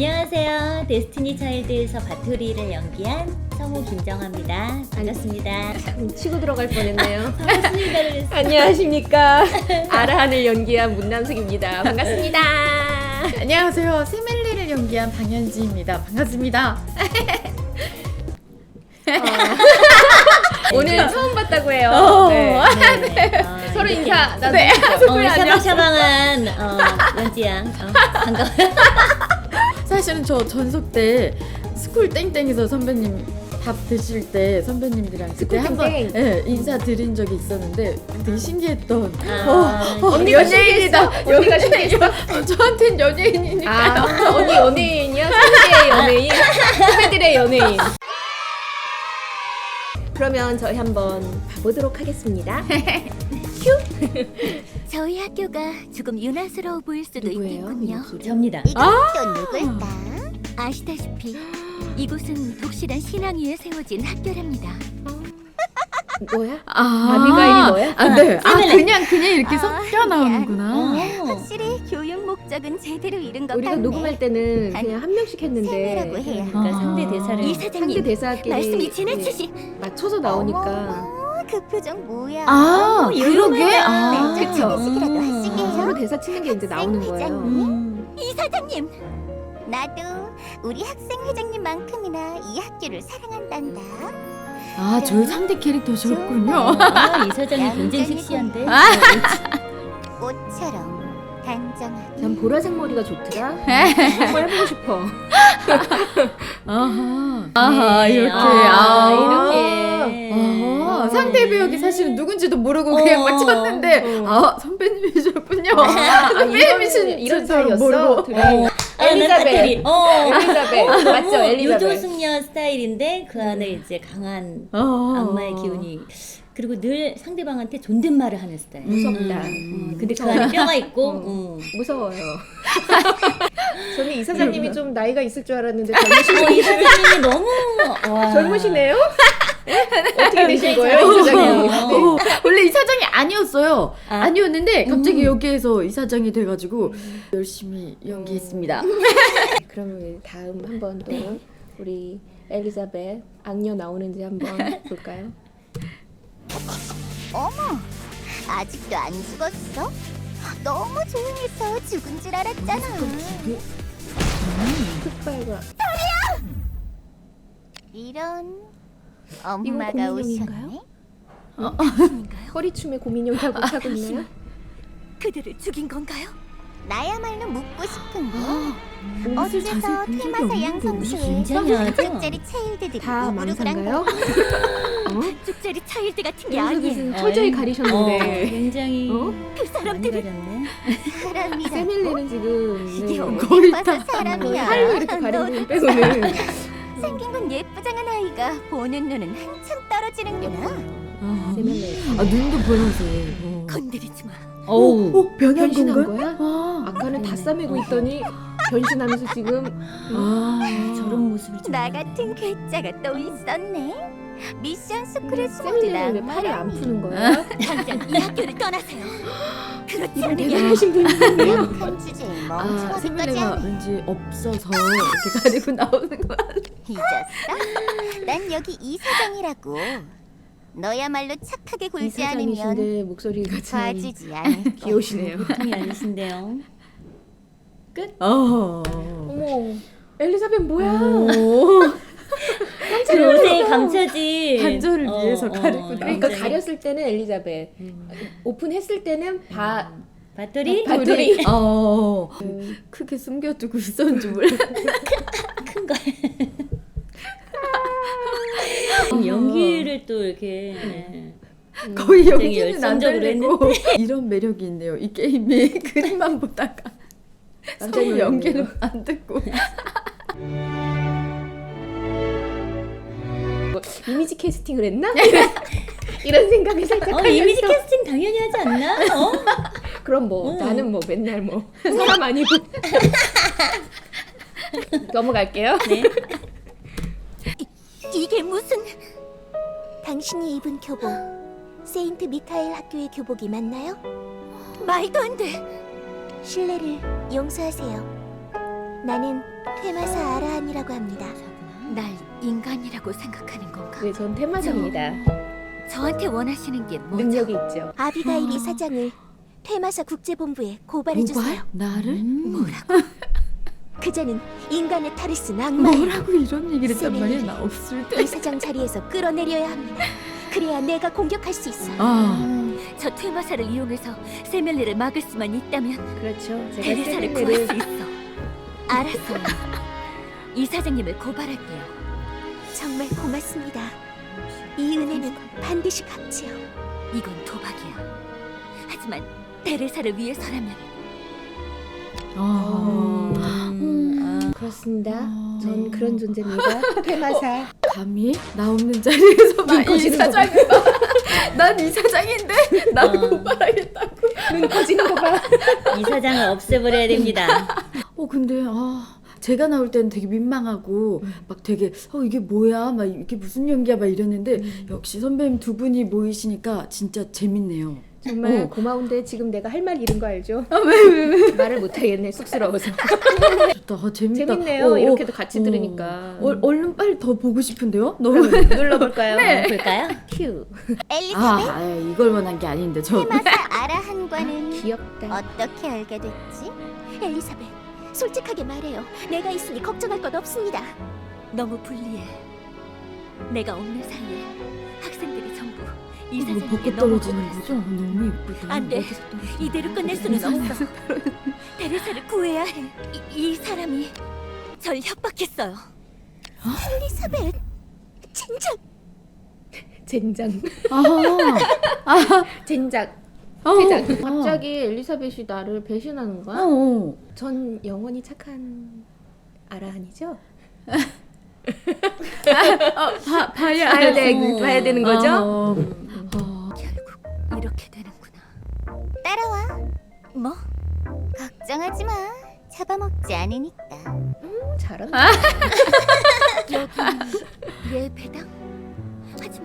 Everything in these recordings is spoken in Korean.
안녕하세요. 데스티니 차일드에서 바토리를 연기한 성우 김정아입니다. 반갑습니다. 치고 들어갈 뻔했네요. 반갑습니다. 그랬어요. 안녕하십니까. 아라한을 연기한 문남숙입니다. 반갑습니다. 안녕하세요. 세멜리를 연기한 방현지입니다. 반갑습니다. 오늘 처음 봤다고 해요. 어. 네. 네, 어, 서로 이렇게, 인사 나누고 네. 어, 샤방샤방한 어, 연지양 어, 반가워요. 사실은 저 전속 때 스쿨 땡땡에서 선배님 밥 드실 때 선배님들이랑 그때 스쿨 한번 땡땡. 예, 인사 드린 적이 있었는데 되게 신기했던 아, 어, 언니가 연예인이다. 신기했어? 언니가 신기했어? 어, 저한텐 연예인이니까 아, 언니 연예인이야? 선배의 연예인? 후배들의 연예인. 그러면 저희 한번 봐보도록 하겠습니다. 저희 학교가 조금 유난스러워 보일 수도 누구예요? 있겠군요. 이? 접니다. 이건 또 누굴까? 아시다시피 이곳은 독실한 신앙 위에 세워진 학교랍니다. 뭐야? 아, 아비가일이 너야? 아, 네. 아. 그냥 그냥 이렇게 아, 섞여 나오는구나. 어. 확실히 교육 목적은 제대로 이룬 것 우리가 같네. 녹음할 때는 그냥 한 명씩 했는데 세미라고 해야 그러니까 아. 상대 대사를 이 상대 사장님 대사끼리 말씀이 지나치시. 맞춰서 나오니까 어머, 그 표정 뭐야? 아, 그러게. 아, 네, 그쵸. 하시게요. 서로 대사 치는 게 이제 나오는 거예요. 회장님? 음. 이 사장님. 나도 우리 학생 회장님만큼이나 이 학교를 사랑한단다. 아, 저희 상대 캐릭터셨군요. 아, 이 사장이 굉장히 섹시한데. 아. 꽃처럼 단정하게. 난 보라색 머리가 좋더라. 한번 해보고 싶어. 아하. 아하, 이렇게. 아, 아, 이렇게. 아, 상대 배역이 사실은 누군지도 모르고 그냥 어. 맞췄는데 어. 아 선배님이셨군요. 아, 선배님이신 이런, 사이였어? 어, 엘리자벳. 어, 엘리자벳. 맞죠, 엘리자벳. 유도숙녀 스타일인데 그 안에 이제 강한 어. 악마의 기운이 그리고 늘 상대방한테 존댓말을 하는 스타일. 무섭다. 음, 근데 그 안에 뼈가 있고. 음. 무서워요. 저는 이 사장님이 좀 나이가 있을 줄 알았는데 어, 이 사장님이 너무 와. 젊으시네요? 어떻게 되신 굉장히 거예요, 이 사장님? 잘하시네요. 어, 원래 이 사장이 아니었어요. 아. 아. 니었는데 갑자기 음. 여기에서 이 사장이 돼가지고 열심히 연기했습니다. 그러면 다음 한번 또 우리 엘리자벳 악녀 나오는지 한번 볼까요? 어머, 아직도 안 죽었어? 너무 조용해서 죽은 줄 알았잖아. 흑발과 이런 엄마가? 오셨네. 무슨인가요? 허리춤에 고민형 타고 타고 있나요? 그들을 죽인 건가요? 나야말로 묻고 싶은 거. 어째서 자세히 본 적이 테마사 없는데 양성소에 굉장히 하죠? 쪽짜리 차일드들이 다 망상가요? 거. 쪽짜리 차일드 같은 게 아니에요. 철저히 어, 가리셨는데 굉장히 어? 그 많이 사람들이 가렸네. 사람이라고. 세밀리는 지금 이게 네, 어디 거의 봐서 다 사람이야. 하루 이렇게 가린 너 부분 빼고는 생긴 건 예쁘장한 아이가 보는 눈은 한참 떨어지는구나. 아, 아 눈도 보여주세요. 어. 건드리지 마. 어우. 어, 변한 변신한 건가? 거야? 아, 아까는 다. 싸매고 있더니 변신하면서 지금 아, 저런 모습을 좀나 같은 괴짜가 또 있었네. 미션 스쿨에 숨어든 세밀리는 왜 팔을 안. 푸는 거야? 당장 이 학교를 떠나세요. 그렇지 이분 않으면 분이네요. 한 주제에 아, 멍청하기까지 세밀레가 하네. 왠지 없어서 이렇게 가리고 나오는 거야. 잊었어? 난 여기 이사장이라고. 너야말로 착하게 이 굴지 않으면 사장이신데 목소리가 참 봐주지 않을 귀여우시네요. 보통이 아니신데요. 어. 어머, 엘리자벳 뭐야? 오. 그 옷에 감차지. 반전을 위해서 가리고 어, 그러니까 굉장히. 가렸을 때는 엘리자벳, 오픈했을 때는 바 바토리? 바토리. 어. 크게 숨겨두고 있었는지 몰라. 큰 거. 연기를 또 이렇게 네. 거의 굉장히 연기는 안 열성적으로 되고 이런 매력이 있네요. 이 게임이 그림만 보다가 서로 연기는 안 듣고 이미지 캐스팅을 했나? 이런 생각이 살짝 어, 하면서 이미지 캐스팅 당연히 하지 않나? 어? 그럼 뭐 어. 나는 뭐 맨날 뭐 사람 아니고 넘어갈게요. 네. 이게 무슨 당신이 입은 교복 세인트 미카엘 학교의 교복이 맞나요? 말도 안 돼. 신뢰를 용서하세요. 나는 퇴마사 아라한이라고 합니다. 날 인간이라고 생각하는 건가? 네, 전 테마사입니다. 저한테 원하시는 게 뭐죠? 능력이 있죠. 아비가일 아. 이사장을 퇴마사 국제본부에 고발해 주세요. 나를? 음. 뭐라고? 그자는 인간의 탈을 쓴 악마예요. 뭐라고 이런 얘기를 했단. 말이야 나 없을 때. 이 사장 자리에서 끌어내려야 합니다. 그래야 내가 공격할 수 있어. 요 아, 저 퇴마사를 이용해서 세멜리를 막을 수만 있다면 그렇죠. 제가 테레사를 구할 수 세밀리를 있어. 알았어요. 이 사장님을 고발할게요. 정말 고맙습니다. 이 은혜는 반드시 갚지요. 이건 도박이야. 하지만 테레사를 위해서라면 아. 음, 그렇습니다. 아. 전 그런 존재입니다. 퇴마사. 감히 나 없는 자리에서 눈막 꺼지는 거 이사장이 난 이 사장인데 나 어. 고발하겠다고. 눈 꺼지는 거 봐. 이 사장을 없애버려야 됩니다. 어 근데 아 제가 나올 때는 되게 민망하고 막 되게 어 이게 뭐야 막 이게 무슨 연기야 막 이랬는데 역시 선배님 두 분이 모이시니까 진짜 재밌네요. 정말 어. 고마운데 지금 내가 할 말 잃은 거 알죠? 아 왜 왜 왜? 말을 못 하겠네. 쑥스러워서. 좋다. 아, 재밌다. 재밌네요. 어, 어. 이렇게도 같이 어. 들으니까. 어, 얼른 빨리 더 보고 싶은데요? 너무 눌러볼까요? 네. 볼까요? 큐. 엘리사벳 아, 아 이걸 원한 게 아닌데 저. 테마사 아라한과는 귀엽다. 어떻게 알게 됐지? 엘리사벳, 솔직하게 말해요. 내가 있으니 걱정할 것 없습니다. 너무 불리해. 내가 없는 사이에 학생들이 전부 이거 이사장에게 벚꽃 너무 떨어지는. 거죠? 너무 예쁘다. 안 돼. 어디서 떨어지는 이대로 거야? 끝낼 수는 세상에. 없어. 테레사를 구해야 해. 이, 이 사람이 절 협박했어요. 엘리사벳, 진작 젠장. 아하. 젠장. 아, 퇴장. 아. 갑자기 엘리사벳이 나를 배신하는 거야? 어, 어. 전 영원히 착한 아라한이죠? 봐, 봐야 봐야, 돼, 어. 봐야 되는 거죠? 어. 음. 어. 결국 이렇게 되는구나. 따라와. 뭐? 걱정하지 마. 잡아먹지 않으니까. 음, 잘한다. 여기 예 배당?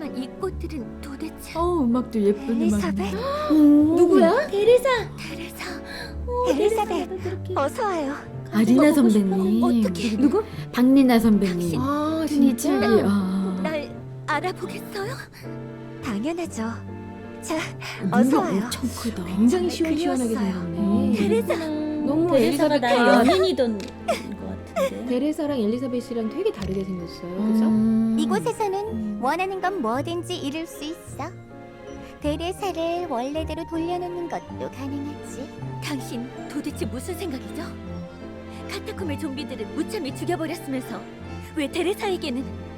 하지만 이 꽃들은 도대체 어, 음악도 예쁜 엘리사벳? 누구야? 테레사. 어, 엘리사벳. 어서 와요. 아리나 싶어. 선배님. 어떻게? 누구? 박리나 선배님. 아, 튼이 진짜? 칠기. 아. 날 알아보겠어요? 당연하죠. 자, 눈이 어서 와요. 엄청 크다. 굉장히 정말 시원시원하게 그리웠어요. 생겼네. 테레사. 너무 테레사가 엘리사벳 나의 연인이던 것 같은데. 베레사랑 엘리사벳이랑 되게 다르게 생겼어요. 그죠? 음. 이곳에서는 원하는 건 뭐든지 이룰 수 있어. 데레사를 원래대로 돌려놓는 것도 가능하지. 당신 도대체 무슨 생각이죠? 카타콤의 좀비들은 무참히 죽여버렸으면서 왜 데레사에게는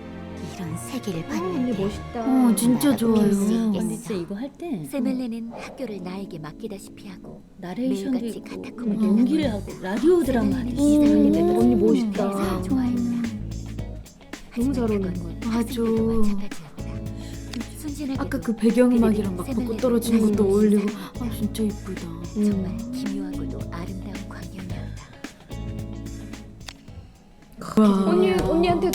이런 세계를 아, 언니 멋있다. 어, 진짜 좋아요. 근데 진짜 이거 할 때 세멜레는 학교를 나에게 맡기다시피 하고 나레이션도 매일같이 있고 카타콤을 막 연기를 하고 라디오 드라마 하듯이 오, 언니 멋있다. 좋아했다. 너무 잘 어울리는 것 같아. 맞아. 아까 그 배경음악이랑 막 벚꽃 떨어지는 것도 음. 어울리고 아 진짜 이쁘다. 정말 음. 기묘하고도 아름다운 광경이었다. 와. 언니 언니한테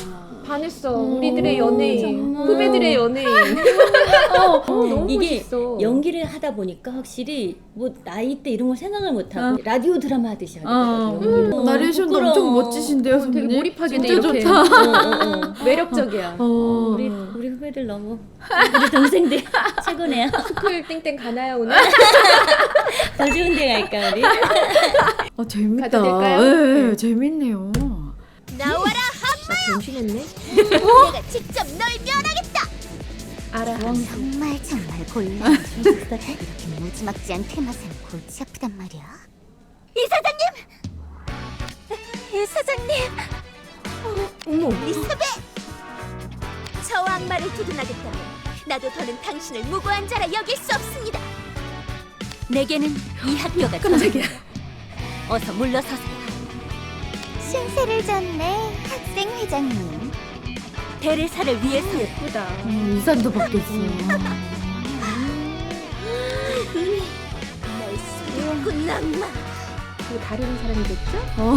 반했어. 오, 우리들의 연예인, 정말. 후배들의 연예인. 어, 어, 너무 이게 멋있어. 연기를 하다 보니까 확실히 뭐 나이 때 이런 걸 생각을 못 하고 라디오 드라마 하듯이 어. 하더라고요. 연기를. 어, 나레이션도 부끄러워. 엄청 멋지신데요, 어, 선배님. 되게 몰입하게 돼, 진짜 이렇게. 좋다. 어, 어, 어. 매력적이야. 어. 우리 우리 후배들 너무 우리 동생들 최고네요. 스쿨 땡땡 가나요 오늘? 더 좋은 데 갈까 우리? 아 재밌다. 가도 될까요? 예, 네. 재밌네요. 나와라! 나 변신했네. 내가 직접 널 멸하겠다! 알아. 정말 정말 곤란해. 이렇게 무지막지한 테마사는 골치 아프단 말이야. 이 사장님! 이 사장님! 어머. 리사벳! 저 악마를 두둔하겠다면 나도 더는 당신을 무고한 자라 여길 수 없습니다. 내게는 이 학교가 깜짝이야. 어서 물러서세요. 신세를 졌네, 학생 회장님. 데레사를 위해서 예쁘다. 어, 의상도 바뀌었어. 날 속였군 악마. 이거 다른 사람이겠죠? 어.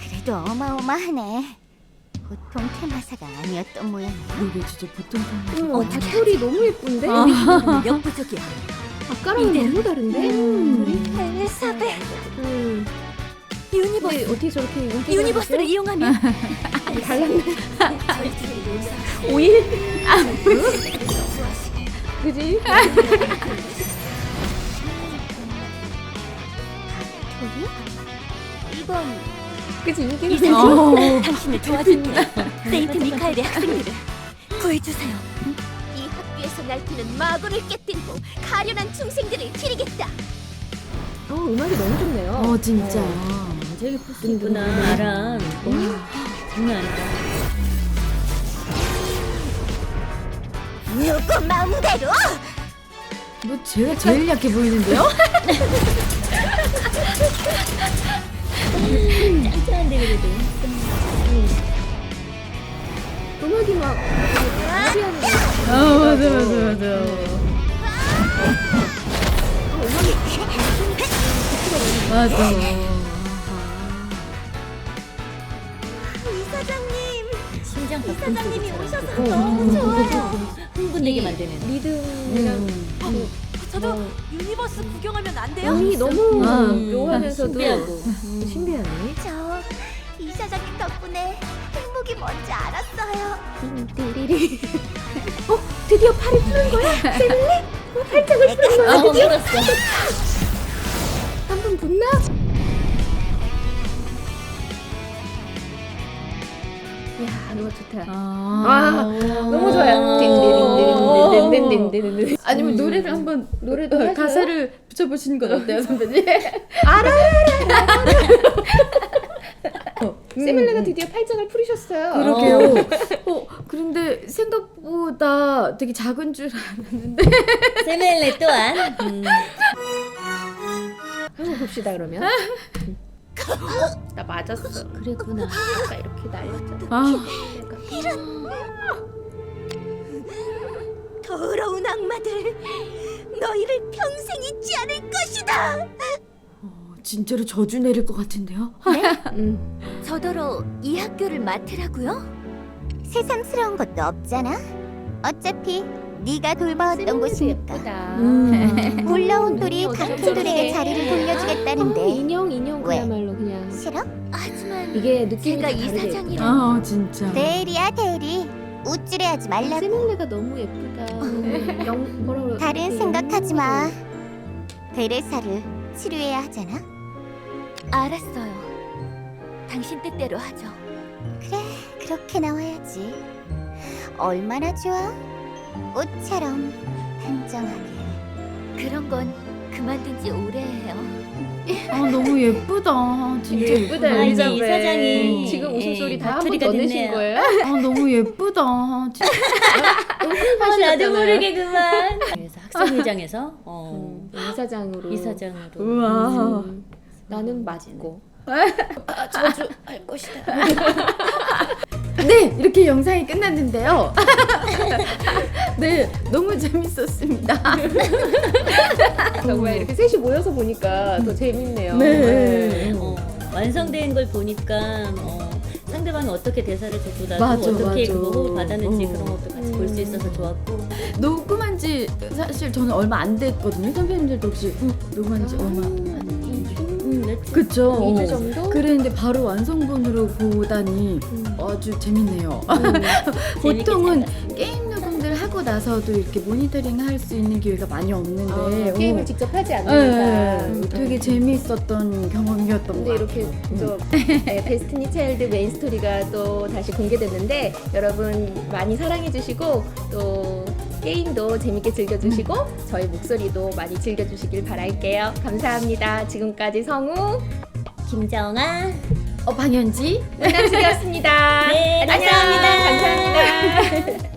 그래도 어마어마하네. 보통 테마사가 아니었던 모양이야. 이게 진짜 보통 사람. 어, 닭털이 너무 예쁜데? 역부족이야. 아까랑 너무 다른데? 음. 엘사베 음. 유니버스 근데 어떻게 저렇게 인기가 유니버스를? 이용하면 달랐네. 오일? 그지? 저기? 이건 그지 인기가 이제? 어. 당신을 도와줄게요. 세인트 미카엘의 학생들을 구해주세요. 이 학교에서 날뛰는 마구를 깨뜨리고 가련한 중생들을 기리겠다. 어, 음악이 너무 좋네요. 어 진짜. 저기 포스 있구나. 아람. 장난 아니다. 누구 마음대로 뭐 제가 제일 약해 보이는데요? 음악이 막 되게 무리하는 거. 아 맞아 맞아 맞아. 맞아. 이사장님 심장 이사장님이. 오셔서 어, 너무 좋아요. 흥분되게 만드는. 리듬이랑 음. 저도 어. 유니버스 구경하면 안 돼요? 음이 너무 아, 묘하면서도. 음, 신비하네. 사장님 덕분에 행복이 뭔지 알았어요. 띠리리. 어, 드디어 팔이 푸는 거야? 세밀리? 어, 팔짱을 푸는 거야? 아, 힘들었어. 한번 붙나? 야, 너무 좋다. 아, 너무 좋아요. 딘딘딘딘딘딘딘딘딘. 아니면 노래를 한번 노래도 어, 하죠? 가사를 붙여보시는 건 어때요, 선배님? 세밀레가 드디어 팔짱을 풀으셨어요. 그러게요. 어, 그런데 생각보다 되게 작은 줄 알았는데. 세멜레 또한. 음, 한번 봅시다 그러면. 나 맞았어. 그랬구나. 내가 이렇게 날렸잖아. 아, 더러운 악마들 너희를 평생 잊지 않을 것이다. 어, 진짜로 저주 내릴 것 같은데요? 음. 저더러 이 학교를 맡으라고요? 세상스러운 것도 없잖아. 어차피 네가 돌봐왔던 곳이니까. 음. 올라온 돌이 어쩜 강팀들에게 저렇게. 자리를 어, 돌려주겠다는데 인형 인형 왜? 그야말로 그냥 싫어? 하지만 이게 느낌이 제가 다 이 다르게 사장이라. 아, 진짜. 대리야 대리 우쭐해하지 말라고 세밀레가 너무 예쁘다. 영 뭐라 그래? 다른 생각하지 마 베레사를 치료해야 하잖아 알았어요 당신 뜻대로 하죠 그래 그렇게 나와야지 얼마나 좋아 꽃처럼 단정하게 그런 건 그만둔 지 오래예요 아, 너무 예쁘다. 진짜 예쁘다 아, 이제 엘리자벳. 이사장이, 지금 예, 웃음소리 다한번 사투리가 더 내신 됐네요. 거예요? 아, 너무 예쁘다. 진짜. 아, 나도 모르게 그만. 그래서 학생회장에서 어, 음, 이사장으로. 이사장으로. 우와. 음, 나는 맞고. 저주할 것이다. 네, 이렇게 영상이 끝났는데요. 네, 너무 재밌었습니다. 정말 이렇게 셋이 모여서 보니까 더 재밌네요. 네. 어, 완성된 걸 보니까 어, 상대방이 어떻게 대사를 듣고 나도 맞아, 어떻게 맞아. 그거 호흡 받았는지 어. 그런 것도 같이 볼 수 있어서 좋았고 녹음한 지 사실 저는 얼마 안 됐거든요. 선배님들도 혹시 음, 녹음한 지 얼마. 음. 그쵸? 2주 어. 정도? 그랬는데 바로 완성본으로 보다니 음. 아주 재밌네요. 재밌게 보통은. 게임 나서도 이렇게 모니터링 할 수 있는 기회가 많이 없는데 아, 어. 게임을 직접 하지 네, 않으니까. 되게 재밌었던 경험이었던 근데 것 이렇게 같아요. 또 네, 데스티니 차일드 메인 스토리가 또 다시 공개됐는데 여러분 많이 사랑해주시고 또 게임도 재밌게 즐겨주시고 저희 목소리도 많이 즐겨주시길 바랄게요. 감사합니다. 지금까지 성우 김정아. 어, 방현지? 은남숙이었습니다. 네, 안녕. 감사합니다. 감사합니다.